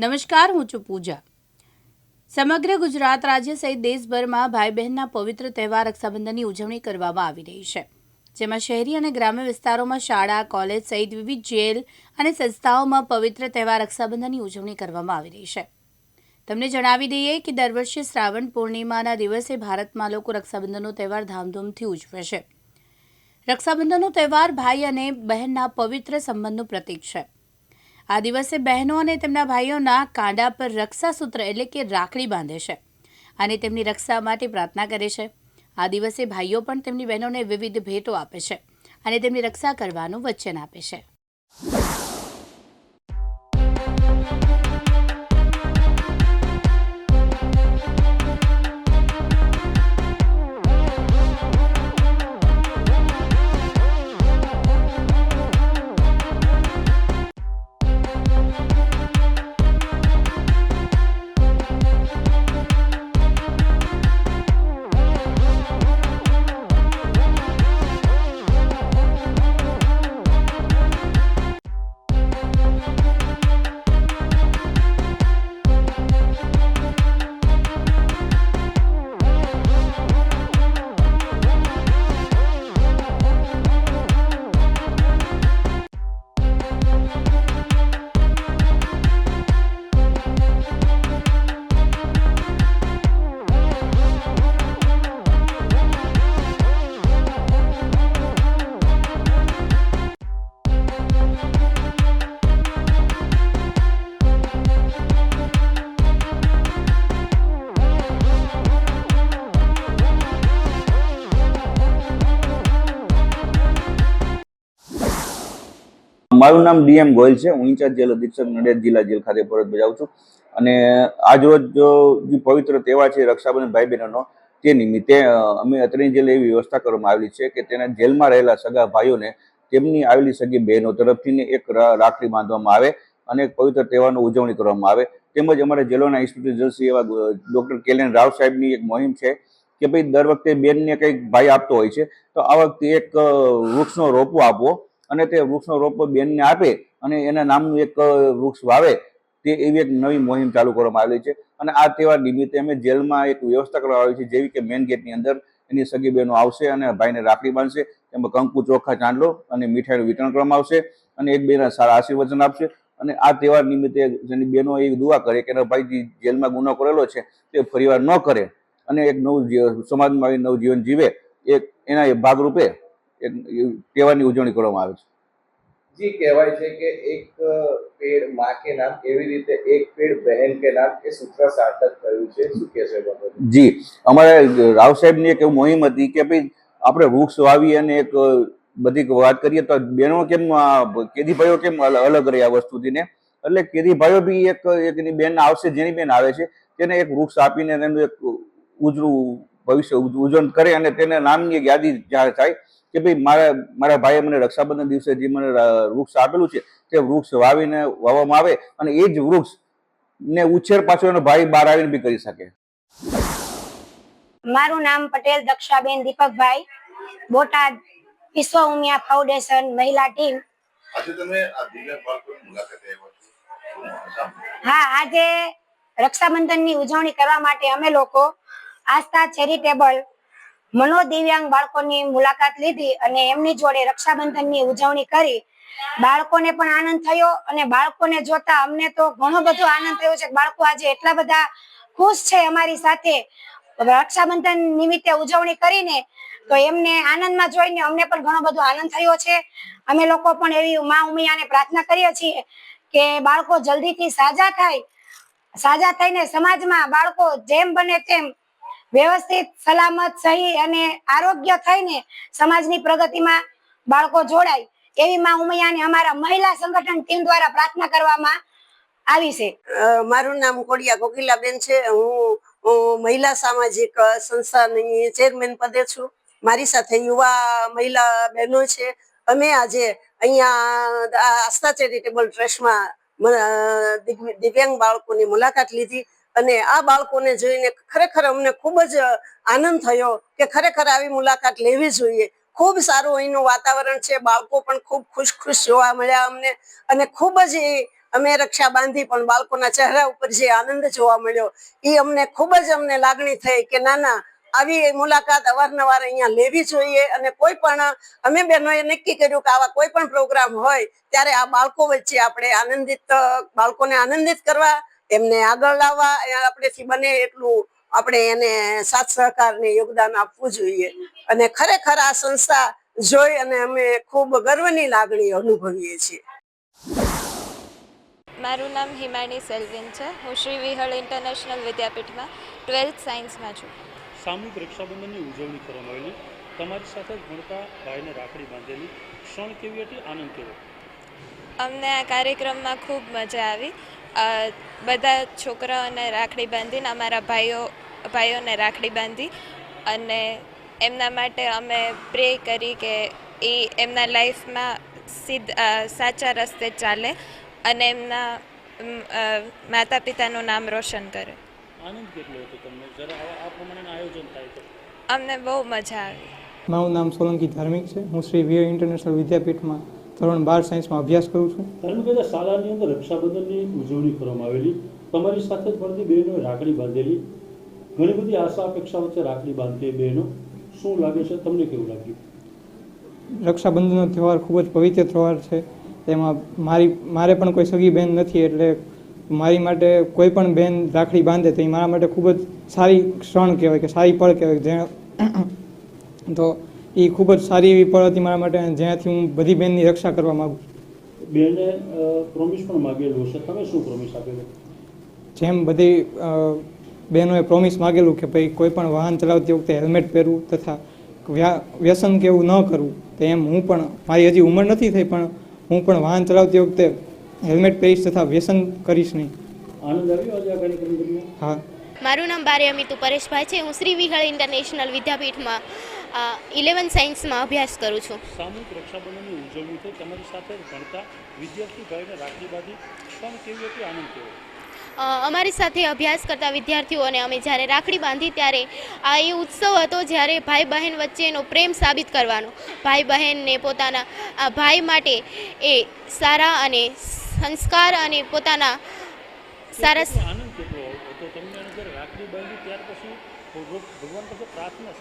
નમસ્કાર, હું છું પૂજા. સમગ્ર ગુજરાત રાજ્ય સહિત દેશભરમાં ભાઈ બહેનના પવિત્ર તહેવાર રક્ષાબંધનની ઉજવણી કરવામાં આવી રહી છે. જેમાં શહેરી અને ગ્રામ્ય વિસ્તારોમાં શાળા, કોલેજ સહિત વિવિધ જેલ અને સંસ્થાઓમાં પવિત્ર તહેવાર રક્ષાબંધનની ઉજવણી કરવામાં આવી રહી છે. તમને જણાવી દઈએ કે દર વર્ષે શ્રાવણ પૂર્ણિમાના દિવસે ભારતમાં લોકો રક્ષાબંધનનો તહેવાર ધામધૂમથી ઉજવે છે. રક્ષાબંધનનો તહેવાર ભાઈ અને બહેનના પવિત્ર સંબંધનું પ્રતીક છે. આ દિવસે બહેનો અને તેમના ભાઈઓના કાંડા પર રક્ષાસૂત્ર એટલે કે રાખડી બાંધે છે અને તેમની રક્ષા માટે પ્રાર્થના કરે છે. આ દિવસે ભાઈઓ પણ તેમની બહેનોને વિવિધ ભેટો આપે છે અને તેમની રક્ષા કરવાનું વચન આપે છે. મારું નામ ડીએમ ગોયલ છે. હું ઇન્ચાર્જ જેલ અધિક્ષક નડિયાદ જિલ્લા જેલ ખાતે ફરજ બજાવું છું. અને આજરોજ જે પવિત્ર તહેવાર છે, રક્ષાબંધન ભાઈ બહેનોનો તે નિમિત્તે અમે અત્રેની જેલ એવી વ્યવસ્થા કરવામાં આવેલી છે કે તેના જેલમાં રહેલા સગા ભાઈઓને તેમની આવેલી સગી બહેનો તરફથી એક રાખડી બાંધવામાં આવે અને એક પવિત્ર તહેવારની ઉજવણી કરવામાં આવે. તેમજ અમારા જેલોના ઇન્સ્પેક્ટર જલસી એવા ડૉક્ટર કેલેન રાવ સાહેબની એક મુહિમ છે કે ભાઈ દર વખતે બેનને કંઈક ભાઈ આપતો હોય છે, તો આ વખતે એક વૃક્ષનો રોપો આપવો અને તે વૃક્ષનો રોપો બેનને આપે અને એના નામનું એક વૃક્ષ વાવે, તે એવી એક નવી મુહિમ ચાલુ કરવામાં આવેલી છે. અને આ તહેવાર નિમિત્તે અમે જેલમાં એક વ્યવસ્થા કરવામાં આવી છે, જેવી કે મેઇન ગેટની અંદર એની સગી બહેનો આવશે અને ભાઈને રાખડી બાંધશે, તેમાં કંકુ, ચોખા, ચાંદલો અને મીઠાઈનું વિતરણ કરવામાં આવશે અને એક બેના સારા આશીર્વચન આપશે. અને આ તહેવાર નિમિત્તે જેની બહેનો એવી દુઆ કરે કે ભાઈ જેલમાં ગુનો કરેલો છે, તે ફરીવાર ન કરે અને એક નવું સમાજમાં નવું જીવન જીવે, એક એના ભાગરૂપે તહેવારની ઉજવણી કરવામાં આવે છે. જી કહેવાય છે કે એક પેડમાં કે નામ એવી રીતે એક પેડ બહેન કે નામ એ સૂત્ર સાર્થક થયું છે. શું કહેશો જી અમારે રાવ સાહેબની એક મોહિમ હતી કે ભાઈ આપણે વૃક્ષ વાવી અને એક બધી વાત કરીએ તો બહેનો કેમ કેદી ભાઈઓ કેમ અલગ રહી આ વસ્તુથી ને? એટલે કેદી ભાઈઓ બી એક એક એની બેન આવશે જેની બેન આવે છે તેને એક વૃક્ષ આપીને તેનું એક ઉજળું ભવિષ્ય ઉજ- ઉજવણ કરે અને તેને નામની યાદી જાહેર થાય કે ભાઈ મારા મારા ભાઈએ મને રક્ષાબંધન દિવસે જે મને વૃક્ષ આપેલું છે તે વૃક્ષ વાવીને વાવવામાં આવે અને એ જ વૃક્ષ ને ઉછેર પાછો એનો ભાઈ બહાર આવીને બી કરી શકે. મારું નામ પટેલ દક્ષાબેન દીપકભાઈ બોટાદ વિશ્વ ઉમિયા ફાઉન્ડેશન મહિલા ટીમ. હા આજે રક્ષાબંધનની ઉજવણી કરવા માટે અમે લોકો આસ્થા ચેરિટેબલ મનોદિવ્યાંગ બાળકોની મુલાકાત લીધી અને એમની જોડે રક્ષાબંધનની ઉજવણી કરી. બાળકોને પણ આનંદ થયો અને બાળકોને જોતા અમને તો ઘણો બધો આનંદ થયો છે બાળકો આજે એટલા બધા ખુશ છે અમારી સાથે. રક્ષાબંધન નિમિત્તે ઉજવણી કરીને તો એમને આનંદમાં જોઈને અમને પણ ઘણો બધો આનંદ થયો છે. અમે લોકો પણ એવી મા ઉમિયાને પ્રાર્થના કરીએ છીએ કે બાળકો જલ્દીથી સાજા થાય. સાજા થઈને સમાજમાં બાળકો જેમ બને તેમ વ્યવસ્થિત, સલામત, સહી અને આરોગ્ય થઈને સમાજની પ્રગતિમાં બાળકો જોડાય એવી માં ઉમૈયાને અમારા મહિલા સંગઠન ટીમ દ્વારા પ્રાર્થના કરવામાં આવી છે. મારું નામ કોડિયા કોકિલાબેન છે. હું મહિલા સામાજિક સંસ્થાની ચેરમેન પદે છું. મારી સાથે યુવા મહિલા બહેનો છે. અમે આજે અહીંયા આસ્થા ચેરિટેબલ ટ્રસ્ટમાં દિવ્યાંગ બાળકોની મુલાકાત લીધી. અને આ બાળકોને જોઈને ખરેખર અમને ખૂબ જ આનંદ થયો કે ખરેખર આવી મુલાકાત લેવી જોઈએ. ખૂબ સારું અહીંનું વાતાવરણ છે, બાળકો પણ ખૂબ ખુશ ખુશ જોવા મળ્યા અમને. અને ખૂબ જ અમે રક્ષા બાંધી પણ બાળકોના ચહેરા ઉપર જે આનંદ જોવા મળ્યો, એ અમને ખૂબ જ અમને લાગણી થઈ કે ના ના, આવી મુલાકાત અવારનવાર અહીંયા લેવી જોઈએ. અને કોઈ પણ અમે બહેનોએ નક્કી કર્યું કે આવા કોઈ પણ પ્રોગ્રામ હોય, ત્યારે આ બાળકો વચ્ચે આપણે આનંદિત બાળકોને આનંદિત કરવા એમને આગળ લાવવા આપણેથી બને એટલું આપણે એને સાથ સહકારને યોગદાન આપવું જોઈએ. અને ખરેખર આ સંસ્થા જોઈ અને અમે ખૂબ ગર્વની લાગણી અનુભવીએ છીએ. મારું નામ હિમાની સેલ્વિન છે. હું શ્રી વિહળ ઇન્ટરનેશનલ વિદ્યાપીઠમાં ટ્વેલ્થ સાયન્સમાં છું. સામૂહિક રક્ષાબંધનની ઉજવણી કરવામાં આવેલી. તમારી સાથે ભણતા ભાઈને રાખડી બાંધેલી. ક્ષણ કેવી હતી? આનંદ કેવો? અમને આ કાર્યક્રમમાં ખૂબ મજા આવી. બધા છોકરાઓને રાખડી બાંધીને અમારા ભાઈઓ ભાઈઓને રાખડી બાંધી અને એમના માટે અમે પ્રે કરી કે એ એમના લાઈફમાં સીધ સાચા રસ્તે ચાલે અને એમના માતા પિતાનું નામ રોશન કરે. આનંદ કેટલો હતો તમને? જ્યારે આ પ્રમાણેનું આયોજન થાય તો. અમને બહુ મજા આવી. મારું નામ સોલંકી ધાર્મિક છે. હું શ્રી વીર ઇન્ટરનેશનલ વિદ્યાપીઠમાં ધોરણ બાર સાયન્સમાં અભ્યાસ કરું છું. ધાર્મિક રીતે શાળાની અંદર રક્ષાબંધનની ઉજવણી કરવામાં આવેલી. તમારી સાથે જ ભણતી બહેનોએ રાખડી બાંધેલી. ઘણી બધી આશા અપેક્ષા વચ્ચે રાખડી બાંધતી બહેનો. શું લાગે છે? તમને કેવું લાગ્યું? રક્ષાબંધનનો તહેવાર ખૂબ જ પવિત્ર તહેવાર છે. તેમાં મારી મારે પણ કોઈ સગી બહેન નથી એટલે મારી માટે કોઈ પણ બહેન રાખડી બાંધે તો એ મારા માટે ખૂબ જ સારી ક્ષણ કહેવાય કે સારી પળ કહેવાય. જે તો એ ખૂબ જ સારી એવી પળ હતી મારા માટે જ્યાંથી હું બધી બહેનની રક્ષા કરવા માગું છું. બેને પ્રોમિસ પણ માગેલું છે તમે શું પ્રોમિસ આપેલું? જેમ બધી બહેનોએ પ્રોમિસ માગેલું કે ભાઈ કોઈ પણ વાહન ચલાવતી વખતે હેલ્મેટ પહેરવું તથા વ્યસન કે એવું ન કરવું તો એમ હું પણ મારી હજી ઉંમર નથી થઈ પણ હું પણ વાહન ચલાવતી વખતે હેલ્મેટ પહેરીશ તથા વ્યસન કરીશ નહીં. આનંદ આવ્યો આજે આ કાર્યક્રમ હા. મારું નામ બારે અમિતુ પરેશભાઈ છે. હું શ્રી વિહળ ઇન્ટરનેશનલ વિદ્યાપીઠમાં ઇલેવન સાયન્સમાં અભ્યાસ કરું છું. સામૂહિક રક્ષાબંધનની ઉજવણી થઈ તમારી સાથે ભણતા વિદ્યાર્થી ભાઈને રાખડી બાંધી પણ કેવી હતી આનંદ કેવો અમારી સાથે અભ્યાસ કરતા વિદ્યાર્થીઓને અમે જ્યારે રાખડી બાંધી ત્યારે આ એ ઉત્સવ હતો જ્યારે ભાઈ બહેન વચ્ચેનો પ્રેમ સાબિત કરવાનો. ભાઈ બહેનને પોતાના આ ભાઈ માટે એ સારા અને સંસ્કાર અને પોતાના સારા આનંદ કેટલો હતો? તમને રાખડી બાંધી ત્યાર પછી ભગવાન પાસે પ્રાર્થના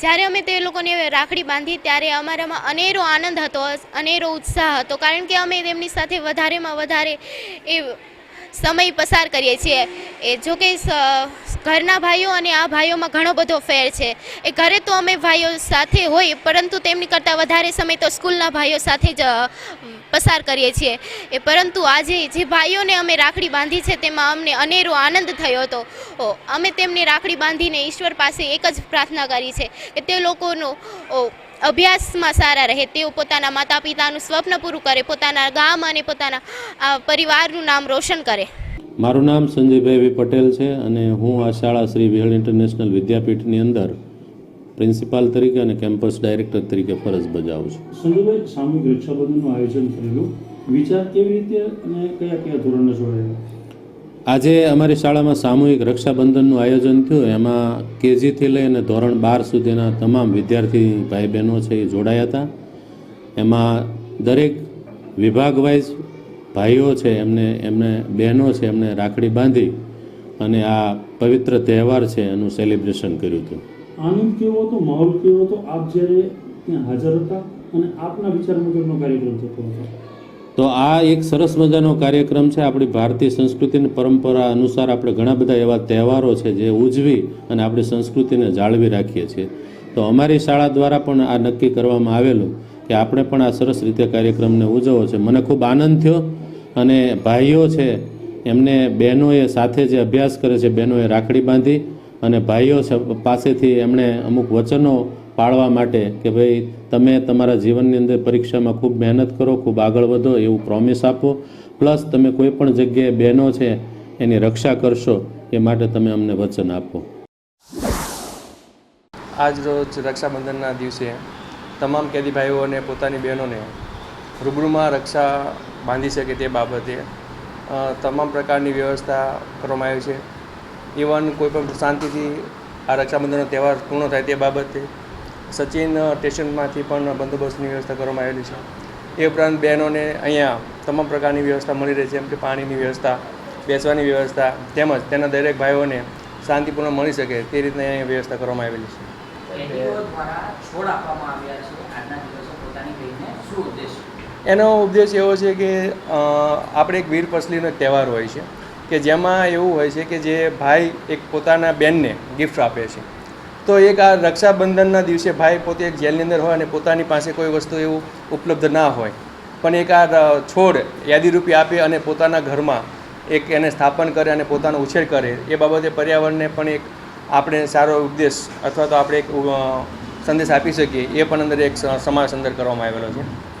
જ્યારે અમે તે લોકોને રાખડી બાંધી ત્યારે અમારામાં અનેરો આનંદ હતો, અનેરો ઉત્સાહ હતો, કારણ કે અમે તેમની સાથે વધારેમાં વધારે એ સમય પસાર કરીએ છીએ. એ જો કે સ- ઘરના ભાઈઓ અને આ ભાઈઓમાં ઘણો બધો ફેર છે. એ ઘરે તો અમે ભાઈઓ સાથે હોય, પરંતુ તેમની કરતાં વધારે સમય તો સ્કૂલના ભાઈઓ સાથે જ પસાર કરીએ છીએ. એ પરંતુ આજે જે ભાઈઓને અમે રાખડી બાંધી છે તેમાં અમને અનેરો આનંદ થયો હતો. અમે તેમને રાખડી બાંધીને ઈશ્વર પાસે એક જ પ્રાર્થના કરી છે કે તે લોકોનો અભ્યાસમાં સારા રહે. તેઓ પોતાના માતા પિતાનું સ્વપ્ન પૂરું કરે, પોતાના ગામ અને પોતાના પરિવારનું નામ રોશન કરે. મારું નામ સંજયભાઈ પટેલ છે અને હું આ શાળા શ્રી વિહળ ઇન્ટરનેશનલ વિદ્યાપીઠની અંદર પ્રિન્સિપાલ તરીકે અને કેમ્પસ ડાયરેક્ટર તરીકે ફરજ બજાવું છું. સંજુભાઈ સામૂહિક રક્ષાબંધનનું આયોજન કરેલું. વિચાર કેવી રીતે અને કયા કયા ધોરણે જોડાયેલા? આજે અમારી શાળામાં સામૂહિક રક્ષાબંધનનું આયોજન થયું. એમાં કેજીથી લઈને ધોરણ બાર સુધીના તમામ વિદ્યાર્થી ભાઈ બહેનો છે એ જોડાયા હતા. એમાં દરેક વિભાગ વાઇઝ ભાઈઓ છે એમને એમને બહેનો છે એમને રાખડી બાંધી અને આ પવિત્ર તહેવાર છે એનું સેલિબ્રેશન કર્યું હતું. આનંદ કેવો હતો, માહોલ કેવો હતો, આપ જ્યારે ત્યાં હાજર હતા અને આપના વિચાર મુજબનો કાર્યક્રમ થતો હતો? તો આ એક સરસ મજાનો કાર્યક્રમ છે. આપણી ભારતીય સંસ્કૃતિની પરંપરા અનુસાર આપણે ઘણા બધા એવા તહેવારો છે જે ઉજવી અને આપણી સંસ્કૃતિને જાળવી રાખીએ છીએ. તો અમારી શાળા દ્વારા પણ આ નક્કી કરવામાં આવેલું કે આપણે પણ આ સરસ રીતે કાર્યક્રમને ઉજવવો છે. મને ખૂબ આનંદ થયો અને ભાઈઓ છે, એમને બહેનોએ સાથે જે અભ્યાસ કરે છે, બહેનોએ રાખડી બાંધી અને ભાઈઓ પાસેથી એમણે અમુક વચનો પાળવા માટે કે ભાઈ તમે તમારા જીવનની અંદર પરીક્ષામાં ખૂબ મહેનત કરો, ખૂબ આગળ વધો, એવું પ્રોમિસ આપો. પ્લસ તમે કોઈ પણ જગ્યાએ બહેનો છે, એની રક્ષા કરશો, એ માટે તમે અમને વચન આપો. આજ રોજ રક્ષાબંધનના દિવસે તમામ કેદી ભાઈઓ અને પોતાની બહેનોને રૂબરૂમાં રક્ષા બાંધી શકે તે બાબતે તમામ પ્રકારની વ્યવસ્થા કરવામાં આવી છે. ઇવન કોઈ પણ શાંતિથી આ રક્ષાબંધનનો તહેવાર પૂર્ણ થાય તે બાબતે સચિન સ્ટેશનમાંથી પણ બંદોબસ્તની વ્યવસ્થા કરવામાં આવેલી છે. એ ઉપરાંત બહેનોને અહીંયા તમામ પ્રકારની વ્યવસ્થા મળી રહે છે જેમ કે પાણીની વ્યવસ્થા બેસવાની વ્યવસ્થા તેમજ તેના દરેક ભાઈઓને શાંતિપૂર્ણ મળી શકે તે રીતે અહીંયા વ્યવસ્થા કરવામાં આવેલી છે. એનો ઉદ્દેશ એવો છે કે આપણે એક વીર પસલીનો તહેવાર હોય છે. કે જેમાં એવું હોય છે કે જે ભાઈ એક પોતાના બેનને ગિફ્ટ આપે છે. તો એક આ રક્ષાબંધનના દિવસે ભાઈ પોતે એક જેલની અંદર હોય અને પોતાની પાસે કોઈ વસ્તુ એવું ઉપલબ્ધ ના હોય. પણ એક આ છોડ યાદીરૂપી આપે અને પોતાના ઘરમાં એક એને સ્થાપન કરે અને પોતાનો ઉછેર કરે. એ બાબતે પર્યાવરણને પણ એક આપણે સારો ઉદ્દેશ અથવા તો આપણે એક સંદેશ આપી શકીએ. એ પણ અંદર એક સ- સમાવેશ અંદર કરવામાં આવેલો છે.